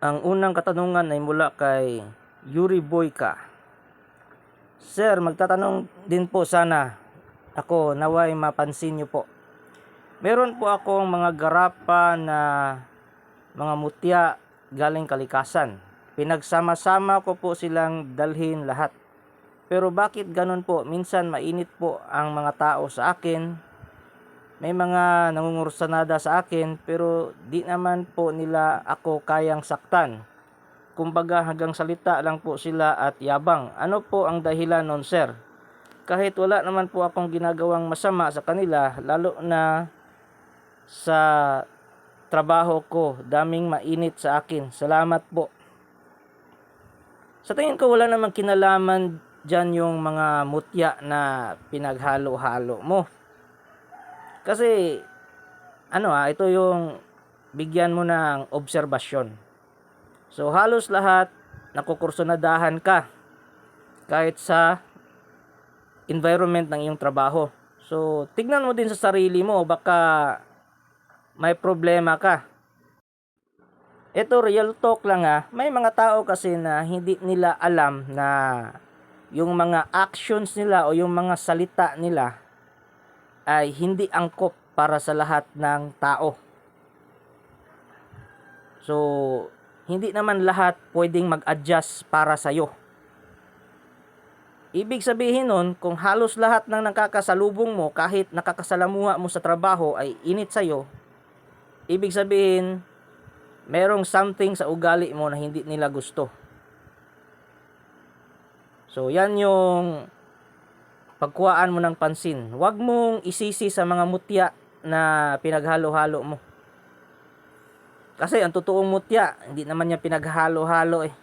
Ang unang katanungan ay mula kay Yuri Boyka. Sir, magtatanong din po sana ako naway mapansin niyo po. Meron po akong mga garapa na mga mutya galing kalikasan. Pinagsama-sama ko po silang dalhin lahat. Pero bakit ganun po? Minsan mainit po ang mga tao sa akin. May mga nangungursanada sa akin pero di naman po nila ako kayang saktan. Kumbaga hanggang salita lang po sila at yabang. Ano po ang dahilan nun sir? Kahit wala naman po akong ginagawang masama sa kanila, lalo na sa trabaho ko, daming mainit sa akin. Salamat po. Sa tingin ko wala namang kinalaman dyan yung mga mutya na pinaghalo-halo mo. Kasi, ano ha, ito yung bigyan mo ng obserbasyon. So, halos lahat nakukursunadahan ka kahit sa environment ng iyong trabaho. So, tignan mo din sa sarili mo, baka may problema ka. Ito real talk lang ha. May mga tao kasi na hindi nila alam na yung mga actions nila o yung mga salita nila ay hindi angkop para sa lahat ng tao. So, hindi naman lahat pwedeng mag-adjust para sa'yo. Ibig sabihin nun, kung halos lahat ng nakakasalubong mo kahit nakakasalamuha mo sa trabaho ay init sa'yo, ibig sabihin, merong something sa ugali mo na hindi nila gusto. So, yan yung pagkuhaan mo ng pansin. Huwag mong isisi sa mga mutya na pinaghalo-halo mo. Kasi ang totoong mutya, hindi naman niya pinaghalo-halo eh.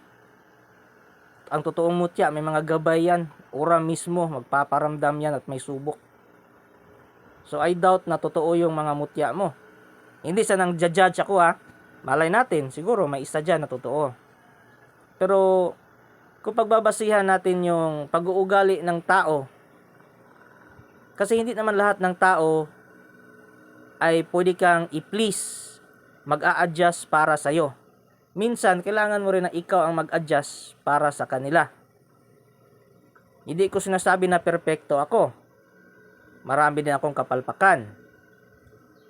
Ang totoong mutya, may mga gabay yan. Ura mismo, magpaparamdam yan at may subok. So I doubt na totoo yung mga mutya mo. Hindi sa nang judge ako ha. Malay natin, siguro may isa dyan na totoo. Pero kung pagbabasihan natin yung pag-uugali ng tao, kasi hindi naman lahat ng tao ay pwede kang i-please, mag-a-adjust para sa'yo. Minsan, kailangan mo rin na ikaw ang mag-adjust para sa kanila. Hindi ko sinasabi na perpekto ako. Marami din akong kapalpakan.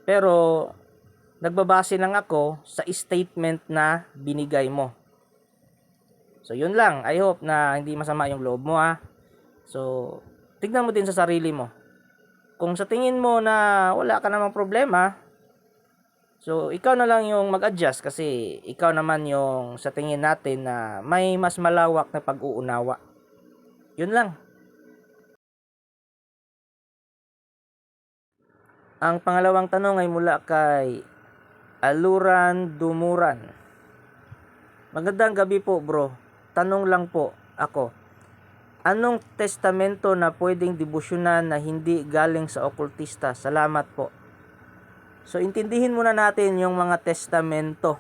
Pero, nagbabase lang ako sa statement na binigay mo. So, yun lang. I hope na hindi masama yung loob mo ha. So, tignan mo din sa sarili mo kung sa tingin mo na wala ka namang problema, so ikaw na lang yung mag-adjust kasi ikaw naman yung sa tingin natin na may mas malawak na pag-uunawa. Yun lang. Ang pangalawang tanong ay mula kay Aluran Dumuran. Magandang gabi po bro. Tanong lang po ako. Anong testamento na pwedeng debosyonan na hindi galing sa okultista? Salamat po. So, intindihin muna natin yung mga testamento.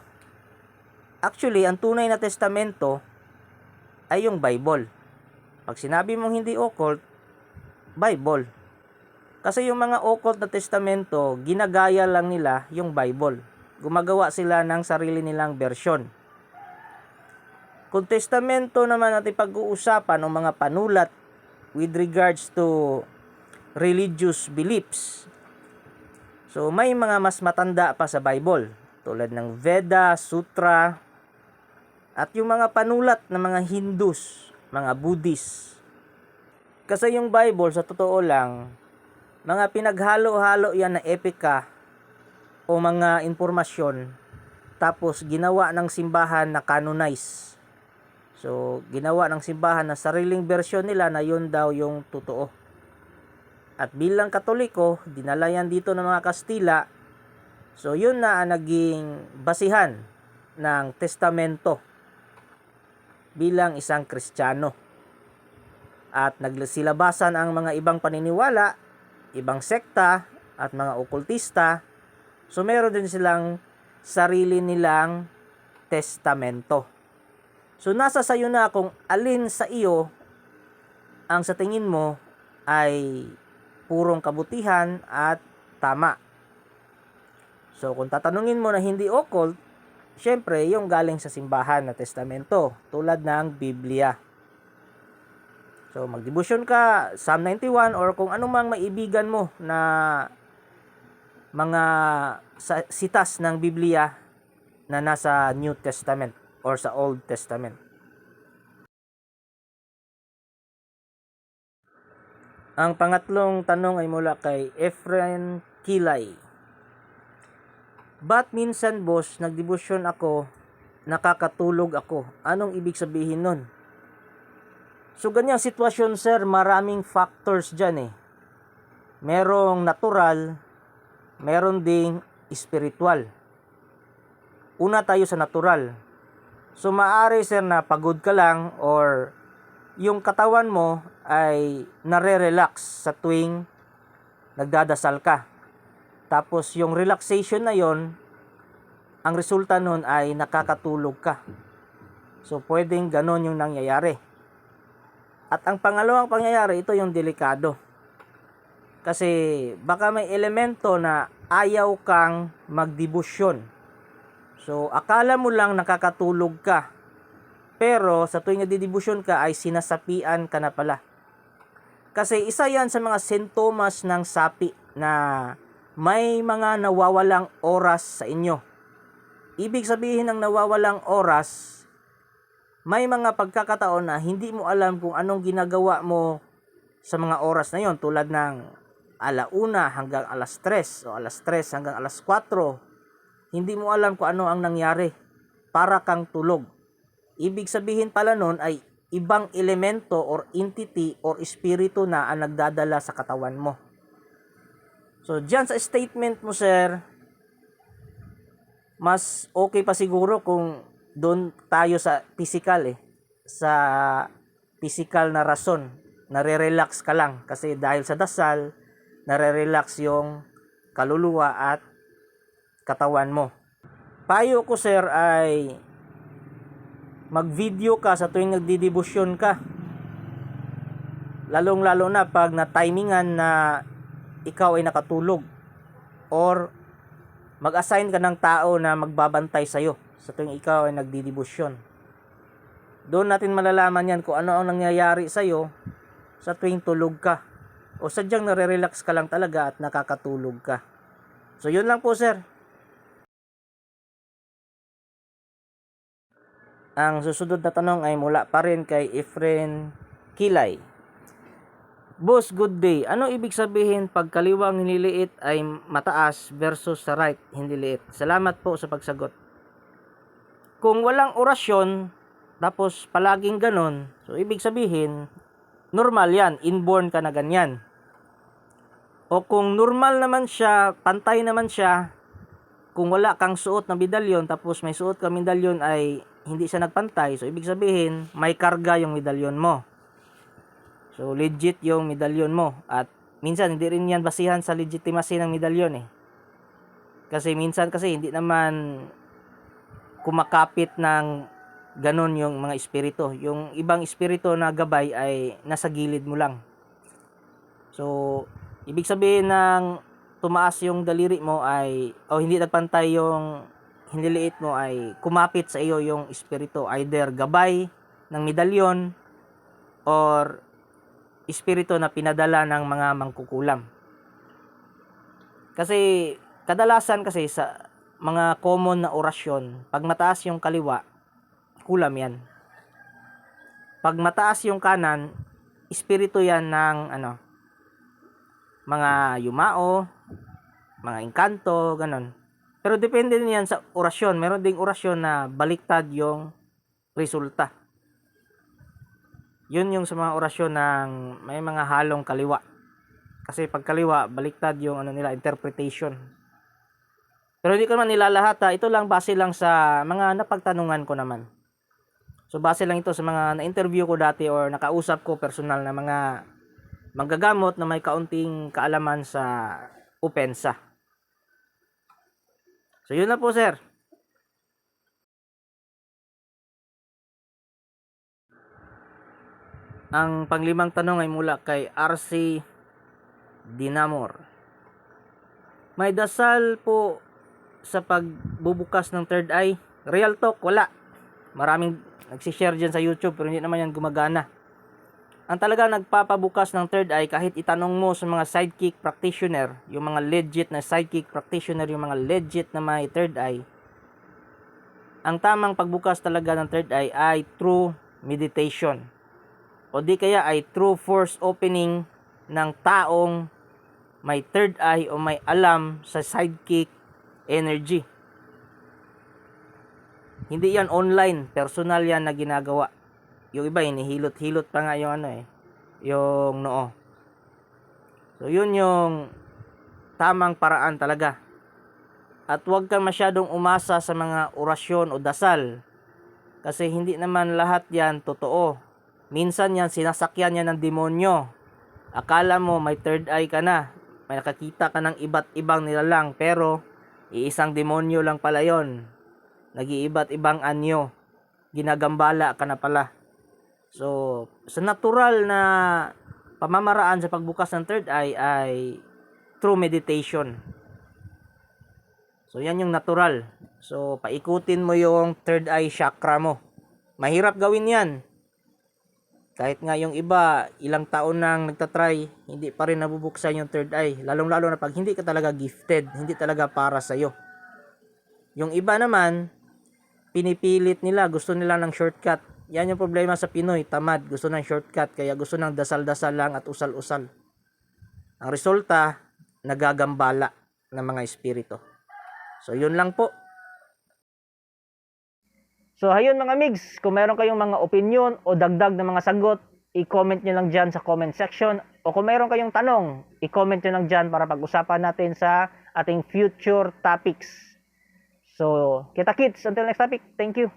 Actually, ang tunay na testamento ay yung Bible. Pag sinabi mong hindi occult, Bible. Kasi yung mga occult na testamento, ginagaya lang nila yung Bible. Gumagawa sila ng sarili nilang version. Kung testamento naman natin pag-uusapan o mga panulat with regards to religious beliefs. So may mga mas matanda pa sa Bible tulad ng Veda, Sutra, At yung mga panulat ng mga Hindus, mga Buddhist. Kasi yung Bible, sa totoo lang, mga pinaghalo-halo yan na epika o mga informasyon tapos ginawa ng simbahan na canonize. So, ginawa ng simbahan na sariling version nila na yun daw yung totoo. At bilang katoliko, dinala yan dito ng mga Kastila. So, yun na ang naging basihan ng testamento bilang isang Kristiyano. At naglasilabasan ang mga ibang paniniwala, ibang sekta, at mga okultista. So, meron din silang sarili nilang testamento. So nasa sayo na kung alin sa iyo ang sa tingin mo ay purong kabutihan at tama. So kung tatanungin mo na hindi occult, syempre yung galing sa simbahan na testamento tulad ng Biblia. So magdebosyon ka Psalm 91 or kung anumang maibigan mo na mga sitas ng Biblia na nasa New Testament or sa Old Testament. Ang pangatlong tanong ay mula kay Efren Kilay. Ba't minsan boss, nagdebosyon ako, nakakatulog ako? Anong ibig sabihin nun? So ganyang sitwasyon sir, maraming factors dyan eh. Merong natural, meron ding spiritual. Una tayo sa natural. So maaari sir na pagod ka lang or yung katawan mo ay nare-relax sa tuwing nagdadasal ka. Tapos yung relaxation na yon, ang resulta nun ay nakakatulog ka. So pwedeng ganon yung nangyayari. At ang pangalawang pangyayari, ito yung delikado. Kasi baka may elemento na ayaw kang magdebosyon. So, akala mo lang nakakatulog ka. Pero sa tuwing nagdidebosyon ka ay sinasapian ka na pala. Kasi isa yan sa mga sintomas ng sapi na may mga nawawalang oras sa inyo. Ibig sabihin ng nawawalang oras, may mga pagkakataon na hindi mo alam kung anong ginagawa mo sa mga oras na yon tulad ng alauna hanggang alas 3 o alas 3 hanggang alas 4 hindi mo alam kung ano ang nangyari. Para kang tulog. Ibig sabihin pala nun ay ibang elemento or entity or espiritu na ang nagdadala sa katawan mo. So dyan sa statement mo sir mas okay pa siguro kung doon tayo sa physical eh. Sa physical na rason. Nare-relax ka lang. Kasi dahil sa dasal nare-relax yung kaluluwa at katawan mo payo ko sir ay mag-video ka sa tuwing nagdidebosyon ka lalong lalo na pag na timingan na ikaw ay nakatulog or mag-assign ka ng tao na magbabantay sa'yo sa tuwing ikaw ay nagdidebosyon. Doon natin malalaman yan kung ano ang nangyayari sa'yo sa tuwing tulog ka. O sadyang nare-relax ka lang talaga at nakakatulog ka. So yun lang po sir. Ang susunod na tanong ay mula pa rin kay Efren Kilay. Boss, good day. Ano ibig sabihin pag kaliwang hiniliit ay mataas versus sa right hindi liit? Salamat po sa pagsagot. Kung walang orasyon, tapos palaging ganon, so ibig sabihin, normal yan, inborn ka na ganyan. O kung normal naman siya, pantay naman siya, kung wala kang suot na medalyon, tapos may suot ka medalyon ay hindi siya nagpantay, so ibig sabihin, may karga yung medalyon mo. So legit yung medalyon mo at minsan hindi rin yan basihan sa legitimacy ng medalyon eh. Kasi minsan kasi hindi naman kumakapit ng ganon yung mga espiritu. Yung ibang espiritu na gabay ay nasa gilid mo lang. So, ibig sabihin ng tumaas yung daliri mo ay o hindi nagpantay yung hindi liit mo ay kumapit sa iyo yung espiritu either gabay ng medalyon or espiritu na pinadala ng mga mangkukulam. Kasi kadalasan kasi sa mga common na orasyon, pag mataas yung kaliwa, makulam yan. Pag mataas yung kanan, espiritu yan ng ano, mga yumao, mga engkanto, ganon. Pero depende din yan sa orasyon. Meron ding orasyon na baliktad yung resulta. Yun yung sa mga orasyon ng may mga halong kaliwa. Kasi pag kaliwa, baliktad yung ano nila, interpretation. Pero hindi ko naman nilalahat ha. Ito lang base lang sa mga napagtanungan ko naman. So base lang ito sa mga na-interview ko dati or nakausap ko personal na mga manggagamot na may kaunting kaalaman sa upensa. So yun na po sir. Ang panglimang tanong ay mula kay RC Dinamor. May dasal po sa pagbubukas ng third eye. Real talk, wala. Maraming nagsishare dyan sa YouTube pero hindi naman yan gumagana. Ang talaga nagpapabukas ng third eye kahit itanong mo sa mga sidekick practitioner, yung mga legit na sidekick practitioner, yung mga legit na may third eye, ang tamang pagbukas talaga ng third eye ay through meditation. O di kaya ay through force opening ng taong may third eye o may alam sa sidekick energy. Hindi yan online, personal yan na ginagawa. Yung iba hinihilot-hilot pa nga yung ano eh, yung noo. So yun yung tamang paraan talaga. At huwag kang masyadong umasa sa mga orasyon o dasal. Kasi hindi naman lahat yan totoo. Minsan yan sinasakyan yan ng demonyo. Akala mo may third eye ka na. May nakakita ka ng iba't ibang nilalang pero iisang demonyo lang pala yon. Nag-iiba't ibang anyo. Ginagambala ka na pala. So, sa natural na pamamaraan sa pagbukas ng third eye ay through meditation. So, yan yung natural. So, paikutin mo yung third eye chakra mo. Mahirap gawin yan. Kahit nga yung iba, ilang taon nang nagtatry, hindi pa rin nabubuksan yung third eye. Lalong-lalo na pag hindi ka talaga gifted, hindi talaga para sa'yo. Yung iba naman, pinipilit nila, gusto nila ng shortcut. Yan yung problema sa Pinoy, tamad, gusto ng shortcut, kaya gusto ng dasal-dasal lang at usal-usal. Ang resulta, nagagambala ng mga espiritu. So, yun lang po. So, ayun mga migs, kung meron kayong mga opinion o dagdag na mga sagot, i-comment nyo lang dyan sa comment section. O kung meron kayong tanong, i-comment nyo lang dyan para pag-usapan natin sa ating future topics. So, kita kits, until next topic, thank you.